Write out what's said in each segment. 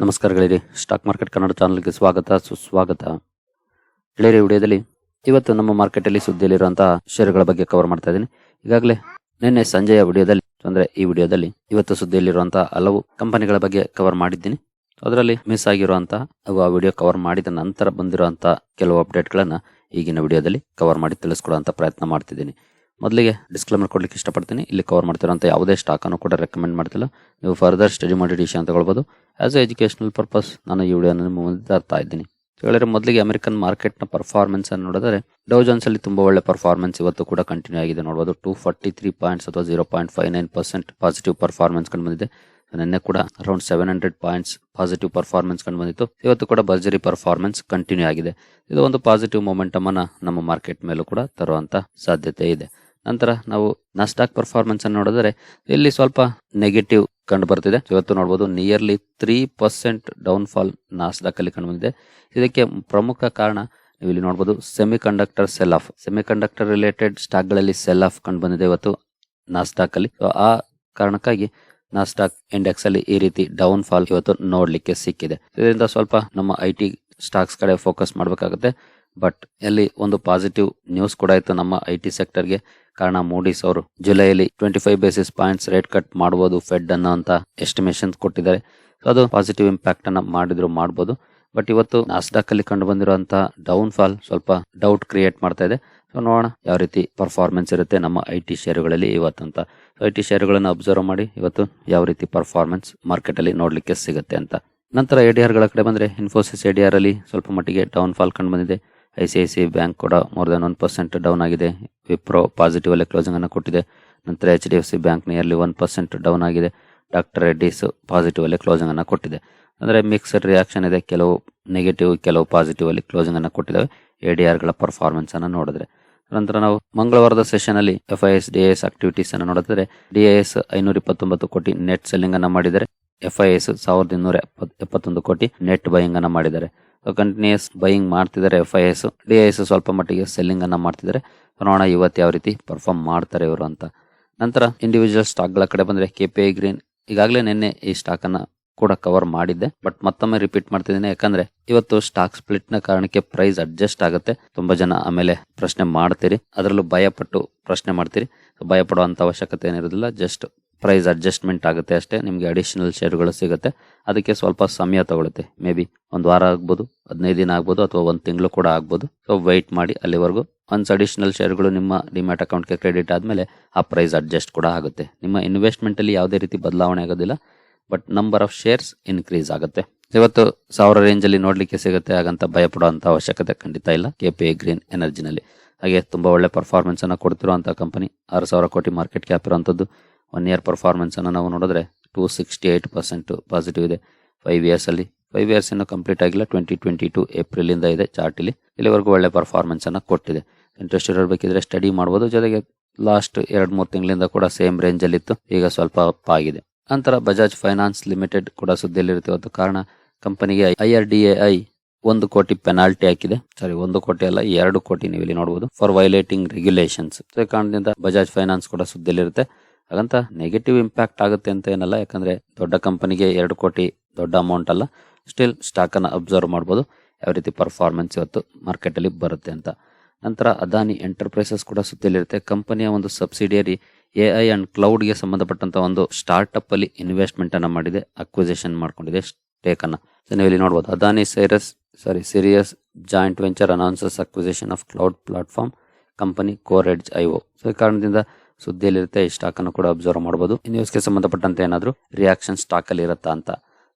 ನಮಸ್ಕಾರಗಳಿರಿ stock market Kannada ಚಾನಲ್ಗೆ ಸ್ವಾಗತ, ಸುಸ್ವಾಗತ. ಗೆಳೆಯರಿ ವಿಡಿಯೋದಲ್ಲಿ ಇವತ್ತು ನಮ್ಮ ಮಾರ್ಕೆಟಲ್ಲಿ ಸುದ್ದಿಯಲ್ಲಿರುವಂತಹ ಷೇರುಗಳ ಬಗ್ಗೆ ಕವರ್ ಮಾಡ್ತಾ ಇದ್ದೀನಿ. ಈಗಾಗಲೇ ನಿನ್ನೆ ಸಂಜೆಯ ವಿಡಿಯೋದಲ್ಲಿ, ಅಂದರೆ ಈ ವಿಡಿಯೋದಲ್ಲಿ ಇವತ್ತು ಸುದ್ದಿಯಲ್ಲಿರುವಂತಹ ಹಲವು ಕಂಪನಿಗಳ ಬಗ್ಗೆ ಕವರ್ ಮಾಡಿದ್ದೀನಿ. ಅದರಲ್ಲಿ ಮಿಸ್ ಆಗಿರುವಂತಹ ಆ ವಿಡಿಯೋ ಕವರ್ ಮಾಡಿದ ನಂತರ ಬಂದಿರುವಂತಹ ಕೆಲವು ಅಪ್ಡೇಟ್ಗಳನ್ನು ಈಗಿನ ವಿಡಿಯೋದಲ್ಲಿ ಕವರ್ ಮಾಡಿ ತಿಳಿಸ್ಕೊಡುವಂಥ ಪ್ರಯತ್ನ ಮಾಡ್ತಿದ್ದೀನಿ. ಮೊದಲಿಗೆ ಡಿಸ್ಕ್ಲೇಮರ್ ಕೊಡ್ಲಿಕ್ಕೆ ಇಷ್ಟಪಡ್ತೀನಿ. ಇಲ್ಲಿ ಕವರ್ ಮಾಡ್ತಿರೋಂಥ ಯಾವುದೇ ಸ್ಟಾಕ್ ಅನ್ನು ಕೂಡ ರೆಕಮೆಂಡ್ ಮಾಡ್ತಿಲ್ಲ. ನೀವು ಫರ್ದರ್ ಸ್ಟಡಿ ಮಾಡಿ ಡಿಸಿಷನ್ ತಗೊಳ್ಬೋದು. ಆಸ್ ಎ ಎಜುಕೇಶನಲ್ ಪರ್ಪಸ್ ನಾನು ಈ ವಿಡಿಯೋನ ನಿಮ್ಮ ಮುಂದೆ ತರ್ತಾ ಇದ್ದೀನಿ. ಹೇಳಿದ್ರೆ ಮೊದಲಿಗೆ ಅಮೆರಿಕನ್ ಮಾರ್ಕೆಟ್ನ ಪರ್ಫಾರ್ಮೆನ್ಸ್ ಅನ್ನು ನೋಡಿದ್ರೆ ಡೌ ಜೋನ್ಸ್ ಅಲ್ಲಿ ತುಂಬಾ ಒಳ್ಳೆ ಪರ್ಫಾರ್ಮೆನ್ಸ್ ಇವತ್ತು ಕೂಡ ಕಂಟಿನ್ಯೂ ಆಗಿದೆ. ನೋಡಬಹುದು ಟೂ ಫಾರ್ಟಿ ತ್ರೀ ಪಾಯಿಂಟ್ಸ್ ಅಥವಾ zero point five nine percent positive performance ಕಂಡು ಬಂದಿದೆ. ನಿನ್ನೆ ಕೂಡ around seven hundred points positive performance ಕಂಡು ಬಂದಿತ್ತು. ಇವತ್ತು ಕೂಡ ಭರ್ಜರಿ ಪರ್ಫಾರ್ಮೆನ್ಸ್ ಕಂಟಿನ್ಯೂ ಆಗಿದೆ. ಇದು ಒಂದು ಪಾಸಿಟಿವ್ ಮೊಮೆಂಟಮ್ ಅನ್ನ ನಮ್ಮ ಮಾರ್ಕೆಟ್ ಮೇಲೂ ಕೂಡ ತರುವಂತ ಸಾಧ್ಯತೆ ಇದೆ. ನಂತರ ನಾವು ನಾಸ್ಟಾಕ್ ಪರ್ಫಾರ್ಮೆನ್ಸ್ ಅನ್ನು ನೋಡಿದ್ರೆ ಇಲ್ಲಿ ಸ್ವಲ್ಪ ನೆಗೆಟಿವ್ ಕಂಡು ಬರ್ತಿದೆ. ಇವತ್ತು ನೋಡಬಹುದು nearly three percent downfall Nasdaq ಅಲ್ಲಿ ಕಂಡು ಬಂದಿದೆ. ಇದಕ್ಕೆ ಪ್ರಮುಖ ಕಾರಣ ನೀವು ಇಲ್ಲಿ ನೋಡಬಹುದು semiconductor sell off semiconductor related ಸ್ಟಾಕ್ಗಳಲ್ಲಿ sell off ಕಂಡು ಬಂದಿದೆ ಇವತ್ತು ನಾಸ್ಡಾಕ್ ಅಲ್ಲಿ. ಆ ಕಾರಣಕ್ಕಾಗಿ ನಾಸ್ಡಾಕ್ ಇಂಡೆಕ್ಸ್ ಅಲ್ಲಿ ಈ ರೀತಿ ಡೌನ್ ಫಾಲ್ ಇವತ್ತು ನೋಡ್ಲಿಕ್ಕೆ ಸಿಕ್ಕಿದೆ. ಇದರಿಂದ ಸ್ವಲ್ಪ ನಮ್ಮ ಐ ಸ್ಟಾಕ್ಸ್ ಕಡೆ ಫೋಕಸ್ ಮಾಡಬೇಕಾಗುತ್ತೆ. ಬಟ್ ಅಲ್ಲಿ ಒಂದು ಪಾಸಿಟಿವ್ ನ್ಯೂಸ್ ಕೂಡ ಇತ್ತು ನಮ್ಮ ಐ ಟಿ ಸೆಕ್ಟರ್ಗೆ ಕಾರಣ ಮೂಡೀಸ್ ಅವರು ಜುಲೈಲಿ twenty five basis points rate cut ಮಾಡಬಹುದು ಫೆಡ್ ಅನ್ನೋ ಅಂತ ಎಸ್ಟಿಮೇಷನ್ ಕೊಟ್ಟಿದ್ದಾರೆ. ಸೊ ಅದು ಪಾಸಿಟಿವ್ ಇಂಪ್ಯಾಕ್ಟ್ ಅನ್ನ ಮಾಡಿದ್ರು ಮಾಡಬಹುದು ಬಟ್ ಇವತ್ತು ನಾಸ್ಡಾಕ್ ಅಲ್ಲಿ ಕಂಡು ಬಂದಿರುವಂತಹ ಡೌನ್ ಫಾಲ್ ಸ್ವಲ್ಪ ಡೌಟ್ ಕ್ರಿಯೇಟ್ ಮಾಡ್ತಾ ಇದೆ. ಸೊ ನೋಡೋಣ ಯಾವ ರೀತಿ ಪರ್ಫಾರ್ಮೆನ್ಸ್ ಇರುತ್ತೆ ನಮ್ಮ ಐ ಟಿ ಶೇರುಗಳಲ್ಲಿ ಇವತ್ತಂತ. ಐ ಟಿ ಶೇರುಗಳನ್ನು ಅಬ್ಸರ್ವ್ ಮಾಡಿ ಇವತ್ತು ಯಾವ ರೀತಿ ಪರ್ಫಾರ್ಮೆನ್ಸ್ ಮಾರ್ಕೆಟ್ ಅಲ್ಲಿ ನೋಡ್ಲಿಕ್ಕೆ ಸಿಗುತ್ತೆ ಅಂತ. ನಂತರ ಎ ಗಳ ಕಡೆ ಬಂದ್ರೆ ಇನ್ಫೋಸಿಸ್ ಎಡಿಆರ್ ಅಲ್ಲಿ ಸ್ವಲ್ಪ ಮಟ್ಟಿಗೆ ಡೌನ್ ಫಾಲ್ ಕಂಡು ಬಂದಿದೆ. I C I C bank ಕೂಡ more than one percent down ಆಗಿದೆ. ವಿಪ್ರೋ ಪಾಸಿಟಿವ್ ಅಲ್ಲಿ ಕ್ಲೋಸಿಂಗ್ ಅನ್ನು ಕೊಟ್ಟಿದೆ. ನಂತರ H D F C bank nearly one percent down ಆಗಿದೆ. ಡಾಕ್ಟರ್ ರೆಡ್ಡಿಸ್ ಪಾಸಿಟಿವ್ ಅಲ್ಲಿ ಕ್ಲೋಸಿಂಗ್ ಅನ್ನು ಕೊಟ್ಟಿದೆ. ಅಂದರೆ ಮಿಕ್ಸ್ಡ್ ರಿಯಾಕ್ಷನ್ ಇದೆ. ಕೆಲವು ನೆಗೆಟಿವ್ ಕೆಲವು ಪಾಸಿಟಿವ್ ಅಲ್ಲಿ ಕ್ಲೋಸಿಂಗ್ ಅನ್ನು ಕೊಟ್ಟಿದ್ದಾವೆ ಎ ಡಿ ಆರ್ಗಳ ಪರ್ಫಾರ್ಮೆನ್ಸ್ ಅನ್ನು ನೋಡಿದ್ರೆ. ನಂತರ ನಾವು ಮಂಗಳವಾರದ ಸೆಷನ್ ಅಲ್ಲಿ F I S D S activities ಅನ್ನು ನೋಡಿದ್ರೆ ಡಿ ಎಸ್ ಐನೂರ ಇಪ್ಪತ್ತೊಂಬತ್ತು ಕೋಟಿ ನೆಟ್ ಸೆಲ್ಲಿಂಗ್ ಅನ್ನು ಮಾಡಿದ್ದಾರೆ. ಎಫ್ ಐ ಎಸ್ ಸಾವಿರದ ಇನ್ನೂರ ಎಪ್ಪತ್ತೊಂದು ಕೋಟಿ ನೆಟ್ ಬೈಯಿಂಗ್ ಅನ್ನು ಮಾಡಿದ್ದಾರೆ. ಕಂಟಿನ್ಯೂಸ್ ಬೈಯಿಂಗ್ ಮಾಡ್ತಿದ್ದಾರೆ F I S D S ಸ್ವಲ್ಪ ಮಟ್ಟಿಗೆ ಸೆಲ್ಲಿಂಗ್ ಅನ್ನ ಮಾಡ್ತಿದ್ದಾರೆ. ನೋಡೋಣ ಇವತ್ತು ಯಾವ ರೀತಿ ಪರ್ಫಾರ್ಮ್ ಮಾಡ್ತಾರೆ ಇವರು ಅಂತ. ನಂತರ ಇಂಡಿವಿಜುವಲ್ ಸ್ಟಾಕ್ಗಳ ಕಡೆ ಬಂದರೆ ಕೆ ಪಿ ಐ ಗ್ರೀನ್ ಈಗಾಗಲೇ ನಿನ್ನೆ ಈ ಸ್ಟಾಕ್ ಅನ್ನ ಕೂಡ ಕವರ್ ಮಾಡಿದ್ದೆ. ಬಟ್ ಮತ್ತೊಮ್ಮೆ ರಿಪೀಟ್ ಮಾಡ್ತಿದ್ದೀನಿ. ಯಾಕಂದ್ರೆ ಇವತ್ತು ಸ್ಟಾಕ್ ಸ್ಪ್ಲಿಟ್ನ ಕಾರಣಕ್ಕೆ ಪ್ರೈಸ್ ಅಡ್ಜಸ್ಟ್ ಆಗುತ್ತೆ. ತುಂಬಾ ಜನ ಆಮೇಲೆ ಪ್ರಶ್ನೆ ಮಾಡ್ತೀರಿ. ಅದರಲ್ಲೂ ಭಯಪಟ್ಟು ಪ್ರಶ್ನೆ ಮಾಡ್ತೀರಿ. ಭಯ ಪಡುವಂತ ಅವಶ್ಯಕತೆ ಏನಿರೋದಿಲ್ಲ. ಜಸ್ಟ್ ಪ್ರೈಸ್ ಅಡ್ಜಸ್ಟ್ಮೆಂಟ್ ಆಗುತ್ತೆ ಅಷ್ಟೇ, ನಿಮಗೆ ಅಡಿಷನಲ್ ಶೇರುಗಳು ಸಿಗುತ್ತೆ. ಅದಕ್ಕೆ ಸ್ವಲ್ಪ ಸಮಯ ತಗೊಳುತ್ತೆ. ಮೇ ಬಿ ಒಂದು ವಾರ ಆಗ್ಬೋದು, ಹದಿನೈದು ದಿನ ಆಗ್ಬೋದು ಅಥವಾ ಒಂದು ತಿಂಗಳು ಕೂಡ ಆಗ್ಬೋದು. ಸೊ ವೈಟ್ ಮಾಡಿ ಅಲ್ಲಿವರೆಗೂ. ಒನ್ಸ್ ಅಡಿಷನಲ್ ಶೇರುಗಳು ನಿಮ್ಮ ಡಿಮ್ಯಾಟ್ ಅಕೌಂಟ್ಗೆ ಕ್ರೆಡಿಟ್ ಆದಮೇಲೆ ಆ ಪ್ರೈಸ್ ಅಡ್ಜಸ್ಟ್ ಕೂಡ ಆಗುತ್ತೆ. ನಿಮ್ಮ ಇನ್ವೆಸ್ಟ್ಮೆಂಟಲ್ಲಿ ಯಾವುದೇ ರೀತಿ ಬದಲಾವಣೆ ಆಗೋದಿಲ್ಲ but number of shares increase ಆಗುತ್ತೆ. ಇವತ್ತು ಸಾವಿರ ರೇಂಜಲ್ಲಿ ನೋಡಲಿಕ್ಕೆ ಸಿಗುತ್ತೆ, ಹಾಗಂತ ಭಯಪಡುವಂಥ ಅವಶ್ಯಕತೆ ಖಂಡಿತ ಇಲ್ಲ ಕೆ ಪಿ ಗ್ರೀನ್ ಎನರ್ಜಿನಲ್ಲಿ ಹಾಗೆ ತುಂಬ ಒಳ್ಳೆ ಪರ್ಫಾರ್ಮೆನ್ಸನ್ನು ಕೊಡ್ತಿರುವಂಥ ಕಂಪನಿ ಆರು ಸಾವಿರ ಕೋಟಿ ಮಾರ್ಕೆಟ್ ಕ್ಯಾಪ್ ಇರುವಂತದ್ದು. ಒನ್ ಇಯರ್ ಪರ್ಫಾರ್ಮೆನ್ಸನ್ನು ನಾವು ನೋಡಿದ್ರೆ two sixty eight percent positive ಇದೆ ಫೈವ್ ಇಯರ್ಸಲ್ಲಿ ಫೈವ್ ಇಯರ್ಸ್ ಇನ್ನೂ ಕಂಪ್ಲೀಟ್ ಆಗಿಲ್ಲ. ಟ್ವೆಂಟಿ ಟ್ವೆಂಟಿ ಟು ಏಪ್ರಿಲಿಂದ ಇದೆ ಚಾರ್ಟಲ್ಲಿ ಇಲ್ಲಿವರೆಗೂ ಒಳ್ಳೆ ಪರ್ಫಾರ್ಮೆನ್ಸನ್ನು ಕೊಟ್ಟಿದೆ. ಇಂಟ್ರೆಸ್ಟ್ ಇರಬೇಕಿದ್ರೆ ಸ್ಟಡಿ ಮಾಡ್ಬೋದು. ಜೊತೆಗೆ ಲಾಸ್ಟ್ ಎರಡು ಮೂರು ತಿಂಗಳಿಂದ ಕೂಡ ಸೇಮ್ ರೇಂಜಲ್ಲಿತ್ತು ಈಗ ಸ್ವಲ್ಪ ಅಪ್ ಆಗಿದೆ. ನಂತರ ಬಜಾಜ್ ಫೈನಾನ್ಸ್ ಲಿಮಿಟೆಡ್ ಕೂಡ ಸುದ್ದಿಯಲ್ಲಿರುತ್ತೆ ಅದು ಕಾರಣ ಕಂಪನಿಗೆ I R D A I ಒಂದು ಕೋಟಿ ಪೆನಾಲ್ಟಿ ಹಾಕಿದೆ. ಸಾರಿ ಒಂದು ಕೋಟಿ ಅಲ್ಲ ಎರಡು ಕೋಟಿ ನೀವು ಇಲ್ಲಿ ನೋಡಬಹುದು ಫಾರ್ ವೈಲೇಟಿಂಗ್ ರೆಗ್ಯುಲೇಷನ್ಸ್ ಕಾರಣದಿಂದ ಬಜಾಜ್ ಫೈನಾನ್ಸ್ ಕೂಡ ಸುದ್ದಿಯಲ್ಲಿರುತ್ತೆ ಹಾಗಂತ ನೆಗೆಟಿವ್ ಇಂಪ್ಯಾಕ್ಟ್ ಆಗುತ್ತೆ ಅಂತ ಏನಲ್ಲ, ಯಾಕಂದ್ರೆ ದೊಡ್ಡ ಕಂಪನಿಗೆ ಎರಡು ಕೋಟಿ ದೊಡ್ಡ ಅಮೌಂಟ್ ಅಲ್ಲ ಸ್ಟಿಲ್ ಸ್ಟಾಕ್ ಅನ್ನ ಅಬ್ಸರ್ವ್ ಮಾಡಬಹುದು ಯಾವ ರೀತಿ ಪರ್ಫಾರ್ಮೆನ್ಸ್ ಇವತ್ತು ಮಾರ್ಕೆಟ್ ಅಲ್ಲಿ ಬರುತ್ತೆ ಅಂತ. ನಂತರ ಅದಾನಿ ಎಂಟರ್ಪ್ರೈಸಸ್ ಕೂಡ ಸುತ್ತಲಿರುತ್ತೆ. ಕಂಪನಿಯ ಒಂದು ಸಬ್ಸಿಡಿಯರಿ ಎ ಐ ಅಂಡ್ ಕ್ಲೌಡ್ಗೆ ಸಂಬಂಧಪಟ್ಟಂತ ಒಂದು ಸ್ಟಾರ್ಟ್ಅಪ್ ಅಲ್ಲಿ ಇನ್ವೆಸ್ಟ್ಮೆಂಟ್ ಅನ್ನ ಮಾಡಿದೆ ಅಕ್ವಿಸೇಷನ್ ಮಾಡ್ಕೊಂಡಿದೆ ಸ್ಟೇಕ್ ಅನ್ನ. ನೀವು ಇಲ್ಲಿ ನೋಡಬಹುದು Adani Cyrus sorry Sirius joint venture announces acquisition of cloud platform company core edge I O so ಈ ಕಾರಣದಿಂದ ಸುದ್ದಿಯಲ್ಲಿರುತ್ತೆ, ಈ ಸ್ಟಾಕ್ ಅನ್ನು ಕೂಡ ಅಬ್ಸರ್ವ್ ಮಾಡಬಹುದು ಈ ನ್ಯೂಸ್ಗೆ ಸಂಬಂಧಪಟ್ಟಂತೆ ಏನಾದರೂ ರಿಯಾಕ್ಷನ್ ಸ್ಟಾಕ್ ಅಲ್ಲಿ ಇರುತ್ತಾ ಅಂತ.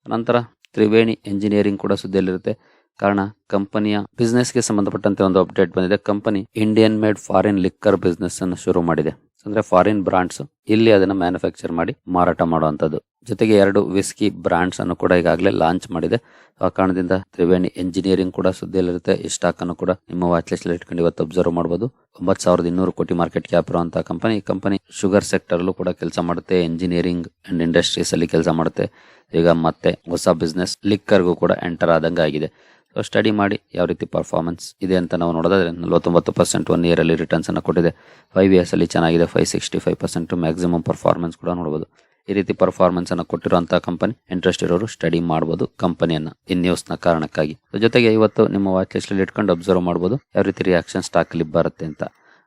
ನಂತರ ತ್ರಿವೇಣಿ ಎಂಜಿನಿಯರಿಂಗ್ ಕೂಡ ಸುದ್ದಿಯಲ್ಲಿರುತ್ತೆ. ಕಾರಣ, ಕಂಪನಿಯ ಬಿಸ್ನೆಸ್ಗೆ ಸಂಬಂಧಪಟ್ಟಂತೆ ಒಂದು ಅಪ್ಡೇಟ್ ಬಂದಿದೆ. Company Indian made foreign liquor business ಅನ್ನು ಶುರು ಮಾಡಿದೆ. ಅಂದ್ರೆ ಫಾರಿನ್ ಬ್ರಾಂಡ್ಸ್ ಇಲ್ಲಿ ಅದನ್ನ ಮ್ಯಾನುಫ್ಯಾಕ್ಚರ್ ಮಾಡಿ ಮಾರಾಟ ಮಾಡುವಂತದ್ದು ಜೊತೆಗೆ ಎರಡು ವಿಸ್ಕಿ ಬ್ರಾಂಡ್ಸ್ ಅನ್ನು ಕೂಡ ಈಗಾಗಲೇ ಲಾಂಚ್ ಮಾಡಿದೆ. ಆ ಕಾರಣದಿಂದ ತ್ರಿವೇಣಿ ಎಂಜಿನಿಯರಿಂಗ್ ಕೂಡ ಸುದ್ದಿಯಲ್ಲಿರುತ್ತೆ. ಈ ಸ್ಟಾಕ್ ಅನ್ನು ಕೂಡ ನಿಮ್ಮ ವಾಚ್ ಲಿಸ್ಟ್ ಇಟ್ಕೊಂಡು ಇವತ್ತು ಅಬ್ಸರ್ವ್ ಮಾಡಬಹುದು ಒಂಬತ್ತು ಸಾವಿರದ ಇನ್ನೂರು ಕೋಟಿ ಮಾರ್ಕೆಟ್ ಕ್ಯಾಪ್ ಇರುವಂತಹ ಕಂಪನಿ ಕಂಪನಿ ಶುಗರ್ ಸೆಕ್ಟರ್ ಅಲ್ಲೂ ಕೂಡ ಕೆಲಸ ಮಾಡುತ್ತೆ. ಎಂಜಿನಿಯರಿಂಗ್ ಅಂಡ್ ಇಂಡಸ್ಟ್ರೀಸ್ ಅಲ್ಲಿ ಕೆಲಸ ಮಾಡುತ್ತೆ. ಈಗ ಮತ್ತೆ ಹೊಸ ಬಿಸ್ನೆಸ್ ಲಿಕ್ಕರ್ಗೂ ಕೂಡ ಎಂಟರ್ ಆದಂಗೆ ಆಗಿದೆ ಸ್ಟಡಿ ಮಾಡಿ ಯಾವ ರೀತಿ ಪರ್ಫಾರ್ಮೆನ್ಸ್ ಇದೆ ಅಂತ ನಾವು ನೋಡೋದಾದ್ರೆ ನಲವತ್ತೊಂಬತ್ತು ಪರ್ಸೆಂಟ್ ಒನ್ ಇಯರಲ್ಲಿ ಅಲ್ಲಿ ರಿಟರ್ನ್ಸ್ ಅನ್ನು ಕೊಟ್ಟಿದೆ. ಫೈವ್ ಇಯರ್ಸ್ ಅಲ್ಲಿ ಚೆನ್ನಾಗಿದೆ. Five sixty five percent maximum performance ಕೂಡ ನೋಡಬಹುದು ಈ ರೀತಿ ಪರ್ಫಾರ್ಮೆನ್ಸ್ ಅನ್ನು ಕೊಟ್ಟಿರುವಂತಹ ಕಂಪನಿ ಇಂಟ್ರೆಸ್ಟ್ ಇರೋರು ಸ್ಟಡಿ ಮಾಡಬಹುದು ಕಂಪನಿಯನ್ನ ಈ ನ್ಯೂಸ್ನ ಕಾರಣಕ್ಕಾಗಿ. ಜೊತೆಗೆ ಇವತ್ತು ನಿಮ್ಮ ವಾಚ್ ಲಿಸ್ಟ್ ಅಲ್ಲಿ ಇಟ್ಕೊಂಡು ಅಬ್ಸರ್ವ್ ಮಾಡಬಹುದು ಯಾವ ರೀತಿ ರಿಯಾಕ್ಷನ್ ಸ್ಟಾಕ್ ಅಲ್ಲಿ ಬರುತ್ತೆ ಅಂತ.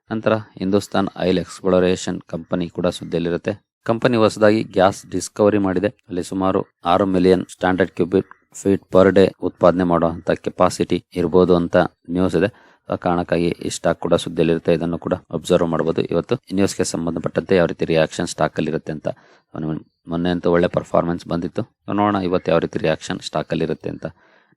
ನಂತರ ಹಿಂದೂಸ್ತಾನ್ ಆಯಿಲ್ ಎಕ್ಸ್ಪ್ಲೋರೇಷನ್ ಕಂಪನಿ ಕೂಡ ಸುದ್ದಿಯಲ್ಲಿರುತ್ತೆ. ಕಂಪನಿ ಹೊಸದಾಗಿ ಗ್ಯಾಸ್ ಡಿಸ್ಕವರಿ ಮಾಡಿದೆ. ಅಲ್ಲಿ ಸುಮಾರು ಆರು million standard cubic feet per day ಉತ್ಪಾದನೆ ಮಾಡುವಂಥ ಕೆಪಾಸಿಟಿ ಇರ್ಬೋದು ಅಂತ ನ್ಯೂಸ್ ಇದೆ. ಆ ಕಾರಣಕ್ಕಾಗಿ ಈ ಸ್ಟಾಕ್ ಕೂಡ ಸುದ್ದಿಯಲ್ಲಿರುತ್ತೆ, ಇದನ್ನು ಕೂಡ ಅಬ್ಸರ್ವ್ ಮಾಡಬಹುದು ಇವತ್ತು ನ್ಯೂಸ್ಗೆ ಸಂಬಂಧಪಟ್ಟಂತೆ ಯಾವ ರೀತಿ ರಿಯಾಕ್ಷನ್ ಸ್ಟಾಕ್ ಅಲ್ಲಿ ಇರುತ್ತೆ ಅಂತ ಮೊನ್ನೆ ಅಂತೂ ಒಳ್ಳೆ ಪರ್ಫಾರ್ಮೆನ್ಸ್ ಬಂದಿತ್ತು. ನೋಡೋಣ ಇವತ್ತು ಯಾವ ರೀತಿ ರಿಯಾಕ್ಷನ್ ಸ್ಟಾಕ್ ಅಲ್ಲಿ ಇರುತ್ತೆ ಅಂತ.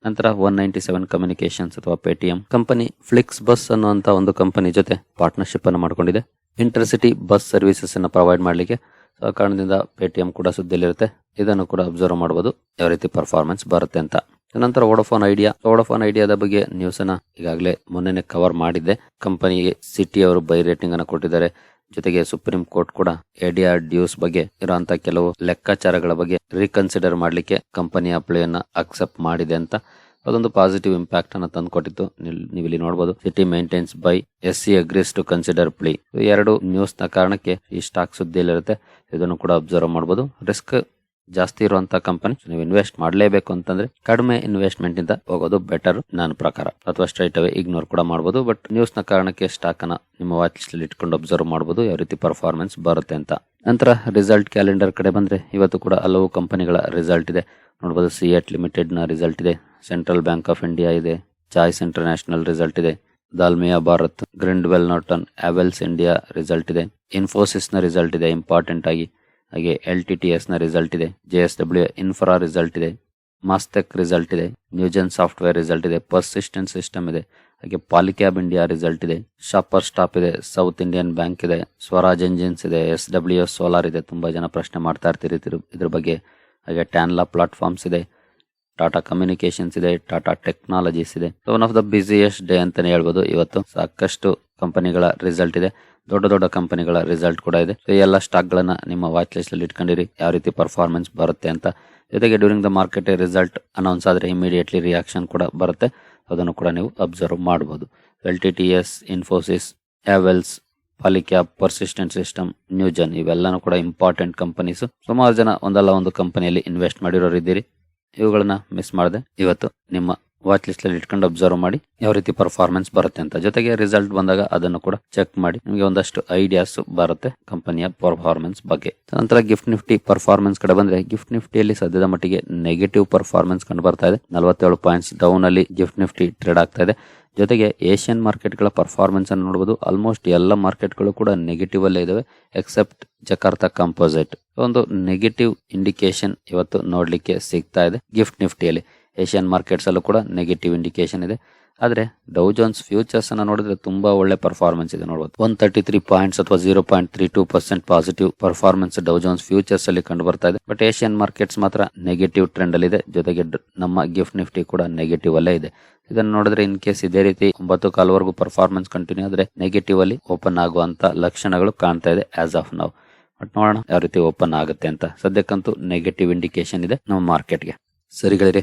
ನಂತರ ಒನ್ ನೈಂಟಿ ಸೆವೆನ್ ಕಮ್ಯುನಿಕೇಶನ್ಸ್ ಅಥವಾ ಪೇಟಿಎಂ ಕಂಪನಿ ಫ್ಲಿಕ್ಸ್ ಬಸ್ ಅನ್ನುವಂತ ಒಂದು ಕಂಪನಿ ಜೊತೆ ಪಾರ್ಟ್ನರ್ಶಿಪ್ ಅನ್ನು ಮಾಡಿಕೊಂಡಿದೆ. ಇಂಟರ್ಸಿಟಿ ಬಸ್ ಸರ್ವಿಸಸ್ ಅನ್ನು ಪ್ರೊವೈಡ್ ಮಾಡಲಿಕ್ಕೆ ಆ ಕಾರಣದಿಂದ ಪೇಟಿಎಂ ಕೂಡ ಸುದ್ದಿಯಲ್ಲಿರುತ್ತೆ. ಇದನ್ನು ಕೂಡ ಅಬ್ಸರ್ವ್ ಮಾಡಬಹುದು ಯಾವ ರೀತಿ ಪರ್ಫಾರ್ಮೆನ್ಸ್ ಬರುತ್ತೆ ಅಂತ. ನಂತರ ವೋಡಫೋನ್ ಐಡಿಯಾ ವೋಡಫೋನ್ ಐಡಿಯಾದ ಬಗ್ಗೆ ನ್ಯೂಸ್ ಅನ್ನ ಈಗಾಗಲೇ ಮೊನ್ನೆ ಕವರ್ ಮಾಡಿದ್ದೆ. ಕಂಪನಿಗೆ ಸಿಟಿ ಅವರು ಬೈ ರೇಟಿಂಗ್ ಅನ್ನು ಕೊಟ್ಟಿದ್ದಾರೆ. ಜೊತೆಗೆ ಸುಪ್ರೀಂ ಕೋರ್ಟ್ ಕೂಡ ಎಡಿಆರ್ ಡ್ಯೂಸ್ ಬಗ್ಗೆ ಇರುವಂತ ಕೆಲವು ಲೆಕ್ಕಾಚಾರಗಳ ಬಗ್ಗೆ ರೀಕನ್ಸಿಡರ್ ಮಾಡಲಿಕ್ಕೆ ಕಂಪನಿ ಅಪ್ಲೈ ಅನ್ನ ಅಕ್ಸೆಪ್ಟ್ ಮಾಡಿದೆ ಅಂತ. ಅದೊಂದು ಪಾಸಿಟಿವ್ ಇಂಪ್ಯಾಕ್ಟ್ ಅನ್ನ ತಂದುಕೊಟ್ಟಿತ್ತು ನಿಲ್- ನೀವು ಇಲ್ಲಿ ನೋಡಬಹುದು city maintains buy S C agrees to consider play ಎರಡು ನ್ಯೂಸ್ನ ಕಾರಣಕ್ಕೆ ಈ ಸ್ಟಾಕ್ ಸುದ್ದಿಯಲ್ಲಿರುತ್ತೆ. ಇದನ್ನು ಕೂಡ ಅಬ್ಸರ್ವ್ ಮಾಡಬಹುದು ರಿಸ್ಕ್ ಜಾಸ್ತಿ ಇರುವಂತ ಕಂಪನಿ ನೀವು ಇನ್ವೆಸ್ಟ್ ಮಾಡಲೇಬೇಕು ಅಂತಂದ್ರೆ ಕಡಿಮೆ ಇನ್ವೆಸ್ಟ್ಮೆಂಟ್ ಇಂದ ಹೋಗೋದು ಬೆಟರ್ ನನ್ನ ಪ್ರಕಾರ. ಅಥವಾ ಸ್ಟ್ರೈಟ್ ಅವೇ ಇಗ್ನೋರ್ ಕೂಡ ಮಾಡಬಹುದು ಬಟ್ ನ್ಯೂಸ್ನ ಕಾರಣಕ್ಕೆ ಸ್ಟಾಕ್ ಅನ್ನ ನಿಮ್ಮ ವಾಚ್ ಲಿಸ್ಟ್ ಇಟ್ಕೊಂಡು ಅಬ್ಸರ್ವ್ ಮಾಡಬಹುದು ಯಾವ ರೀತಿ ಪರ್ಫಾರ್ಮೆನ್ಸ್ ಬರುತ್ತೆ ಅಂತ. ನಂತರ ರಿಸಲ್ಟ್ ಕ್ಯಾಲೆಂಡರ್ ಕಡೆ ಬಂದರೆ ಇವತ್ತು ಕೂಡ ಹಲವು ಕಂಪನಿಗಳ ರಿಸಲ್ಟ್ ಇದೆ. ನೋಡಬಹುದು ಸಿಎಟ್ ಲಿಮಿಟೆಡ್ನ ರಿಸಲ್ಟ್ ಇದೆ. ಸೆಂಟ್ರಲ್ ಬ್ಯಾಂಕ್ ಆಫ್ ಇಂಡಿಯಾ ಇದೆ. ಚಾಯ್ಸ್ ಇಂಟರ್ನ್ಯಾಷನಲ್ ರಿಸಲ್ಟ್ ಇದೆ. Dalmia Bharat, Grindwell Norton Havells India result ಇದೆ. ಇನ್ಫೋಸಿಸ್ನ ರಿಸಲ್ಟ್ ಇದೆ ಇಂಪಾರ್ಟೆಂಟ್ ಆಗಿ. ಹಾಗೆ ಎಲ್ ಟಿ ಟಿ ಎಸ್ನ ರಿಸಲ್ಟ್ ಇದೆ. J S W infra result ಇದೆ. ಮಾಸ್ಟೆಕ್ ರಿಸಲ್ಟ್ ಇದೆ. ನ್ಯೂಜನ್ ಸಾಫ್ಟ್ವೇರ್ ರಿಸಲ್ಟ್ ಇದೆ. ಪರ್ಸಿಸ್ಟೆಂಟ್ ಸಿಸ್ಟಮ್ ಇದೆ. ಹಾಗೆ ಪಾಲಿಕ್ಯಾಬ್ ಇಂಡಿಯಾ ರಿಸಲ್ಟ್ ಇದೆ. ಶಾಪರ್ ಸ್ಟಾಪ್ ಇದೆ ಸೌತ್ ಇಂಡಿಯನ್ ಬ್ಯಾಂಕ್ ಇದೆ ಸ್ವರಾಜ್ ಎಂಜಿನ್ಸ್ ಇದೆ ಎಸ್ ಡಬ್ಲ್ಯೂ ಎಸ್ ಸೋಲಾರ್ ಇದೆ. ತುಂಬಾ ಜನ ಪ್ರಶ್ನೆ ಮಾಡ್ತಾ ಇರ್ತೀರಿ ಇದ್ರ- ಬಗ್ಗೆ. ಹಾಗೆ ಟ್ಯಾನ್ಲಾ ಪ್ಲಾಟ್ಫಾರ್ಮ್ಸ್ ಇದೆ ಟಾಟಾ ಕಮ್ಯುನಿಕೇಶನ್ಸ್ ಇದೆ ಟಾಟಾ ಟೆಕ್ನಾಲಜೀಸ್ ಇದೆ. One of the busiest day ಅಂತಾನೆ ಹೇಳ್ಬೋದು ಇವತ್ತು. ಸಾಕಷ್ಟು ಕಂಪನಿಗಳ ರಿಸಲ್ಟ್ ಇದೆ. ದೊಡ್ಡ ದೊಡ್ಡ ಕಂಪನಿಗಳ ರಿಸಲ್ಟ್ ಕೂಡ ಇದೆ. ಸೊ ಎಲ್ಲ ಸ್ಟಾಕ್ ಗಳನ್ನ ನಿಮ್ಮ ವಾಚ್ ಲಿಸ್ಟ್ ಅಲ್ಲಿ ಇಟ್ಕೊಂಡಿರಿ. ಯಾವ ರೀತಿ ಪರ್ಫಾರ್ಮೆನ್ಸ್ ಬರುತ್ತೆ ಅಂತ. ಜೊತೆಗೆ during the market result announce ಆದ್ರೆ ಇಮಿಡಿಯೇಟ್ಲಿ ರಿಯಾಕ್ಷನ್ ಕೂಡ ಬರುತ್ತೆ. ಅದನ್ನು ಕೂಡ ನೀವು ಅಬ್ಸರ್ವ್ ಮಾಡಬಹುದು L T T S Infosys Havells Polycab Persistent System Newgen ಇವೆಲ್ಲನೂ ಕೂಡ ಇಂಪಾರ್ಟೆಂಟ್ ಕಂಪನೀಸ್ ಸುಮಾರು ಜನ ಒಂದಲ್ಲ ಒಂದು ಕಂಪನಿಯಲ್ಲಿ ಇನ್ವೆಸ್ಟ್ ಮಾಡಿರೋರು ಇದ್ದೀರಿ ಇವುಗಳನ್ನ ಮಿಸ್ ಮಾಡದೆ ಇವತ್ತು ನಿಮ್ಮ ವಾಚ್ ಲಿಸ್ಟ್ ಅಲ್ಲಿ ಇಟ್ಕೊಂಡು ಅಬ್ಸರ್ವ್ ಮಾಡಿ ಯಾವ ರೀತಿ ಪರ್ಫಾರ್ಮೆನ್ಸ್ ಬರುತ್ತೆ ಅಂತ. ಜೊತೆಗೆ ರಿಸಲ್ಟ್ ಬಂದಾಗ ಅದನ್ನು ಕೂಡ ಚೆಕ್ ಮಾಡಿ. ನಿಮಗೆ ಒಂದಷ್ಟು ಐಡಿಯಾಸ್ ಬರುತ್ತೆ ಕಂಪನಿಯ ಪರ್ಫಾರ್ಮೆನ್ಸ್ ಬಗ್ಗೆ. ನಂತರ ಗಿಫ್ಟ್ ನಿಫ್ಟಿ ಪರ್ಫಾರ್ಮೆನ್ಸ್ ಕಡೆ ಬಂದ್ರೆ ಗಿಫ್ಟ್ ನಿಫ್ಟಿಯಲ್ಲಿ ಸದ್ಯದ ಮಟ್ಟಿಗೆ ನೆಗೆಟಿವ್ ಪರ್ಫಾರ್ಮೆನ್ಸ್ ಕಂಡು ಬರ್ತಾ ಇದೆ. ನಲವತ್ತೇಳು ಪಾಯಿಂಟ್ಸ್ ಡೌನ್ ಅಲ್ಲಿ ಗಿಫ್ಟ್ ನಿಫ್ಟಿ ಟ್ರೇಡ್ ಆಗ್ತಾ ಇದೆ. ಜೊತೆಗೆ ಏಷ್ಯನ್ ಮಾರ್ಕೆಟ್ಗಳ ಪರ್ಫಾರ್ಮೆನ್ಸ್ ಅನ್ನು ನೋಡಬಹುದು ಆಲ್ಮೋಸ್ಟ್ ಎಲ್ಲ ಮಾರ್ಕೆಟ್ಗಳು ಕೂಡ ನೆಗೆಟಿವ್ ಅಲ್ಲೇ ಇದಾವೆ ಎಕ್ಸೆಪ್ಟ್ ಜಕಾರ್ತಾ ಕಂಪೋಸಿಟ್ ಒಂದು ನೆಗೆಟಿವ್ ಇಂಡಿಕೇಶನ್ ಇವತ್ತು ನೋಡ್ಲಿಕ್ಕೆ ಸಿಗ್ತಾ ಇದೆ ಗಿಫ್ಟ್ ನಿಫ್ಟಿಯಲ್ಲಿ ಏಷ್ಯನ್ ಮಾರ್ಕೆಟ್ಸಲ್ಲೂ ಕೂಡ ನೆಗೆಟಿವ್ ಇಂಡಿಕೇಶನ್ ಇದೆ. ಆದ್ರೆ ಡೌ ಜೋನ್ಸ್ ಫ್ಯೂಚರ್ಸ್ ಅನ್ನ ನೋಡಿದ್ರೆ ತುಂಬಾ ಒಳ್ಳೆ ಪರ್ಫಾರ್ಮೆನ್ಸ್ ಇದೆ ನೋಡಬಹುದು ಒನ್ ತರ್ಟಿ ತ್ರೀ ಪಾಯಿಂಟ್ಸ್ ಅಥವಾ zero point three two percent positive performance Dow Jones futures ಅಲ್ಲಿ ಕಂಡು ಬರ್ತಾ ಇದೆ. ಬಟ್ ಏಷ್ಯನ್ ಮಾರ್ಕೆಟ್ಸ್ ಮಾತ್ರ ನೆಗೆಟಿವ್ ಟ್ರೆಂಡ್ ಅಲ್ಲಿ ಇದೆ. ಜೊತೆಗೆ ನಮ್ಮ ಗಿಫ್ಟ್ ನಿಫ್ಟಿ ಕೂಡ ನೆಗೆಟಿವ್ ಅಲ್ಲೇ ಇದೆ. ಇದನ್ನು ನೋಡಿದ್ರೆ ಇನ್ ಕೇಸ್ ಇದೇ ರೀತಿ ಒಂಬತ್ತು ಕಾಲವರೆಗೂ ಪರ್ಫಾರ್ಮೆನ್ಸ್ ಕಂಟಿನ್ಯೂ ಆದ್ರೆ ನೆಗೆಟಿವ್ ಅಲ್ಲಿ ಓಪನ್ ಆಗುವಂತ ಲಕ್ಷಣಗಳು ಕಾಣ್ತಾ ಇದೆ ಆಸ್ ಆಫ್ ನಾವು ಬಟ್ ನೋಡೋಣ ಯಾವ ರೀತಿ ಓಪನ್ ಆಗುತ್ತೆ ಅಂತ. ಸದ್ಯಕ್ಕಂತೂ ನೆಗೆಟಿವ್ ಇಂಡಿಕೇಶನ್ ಇದೆ ನಮ್ಮ ಮಾರ್ಕೆಟ್ಗೆ ಸರಿಗಳಿರಿ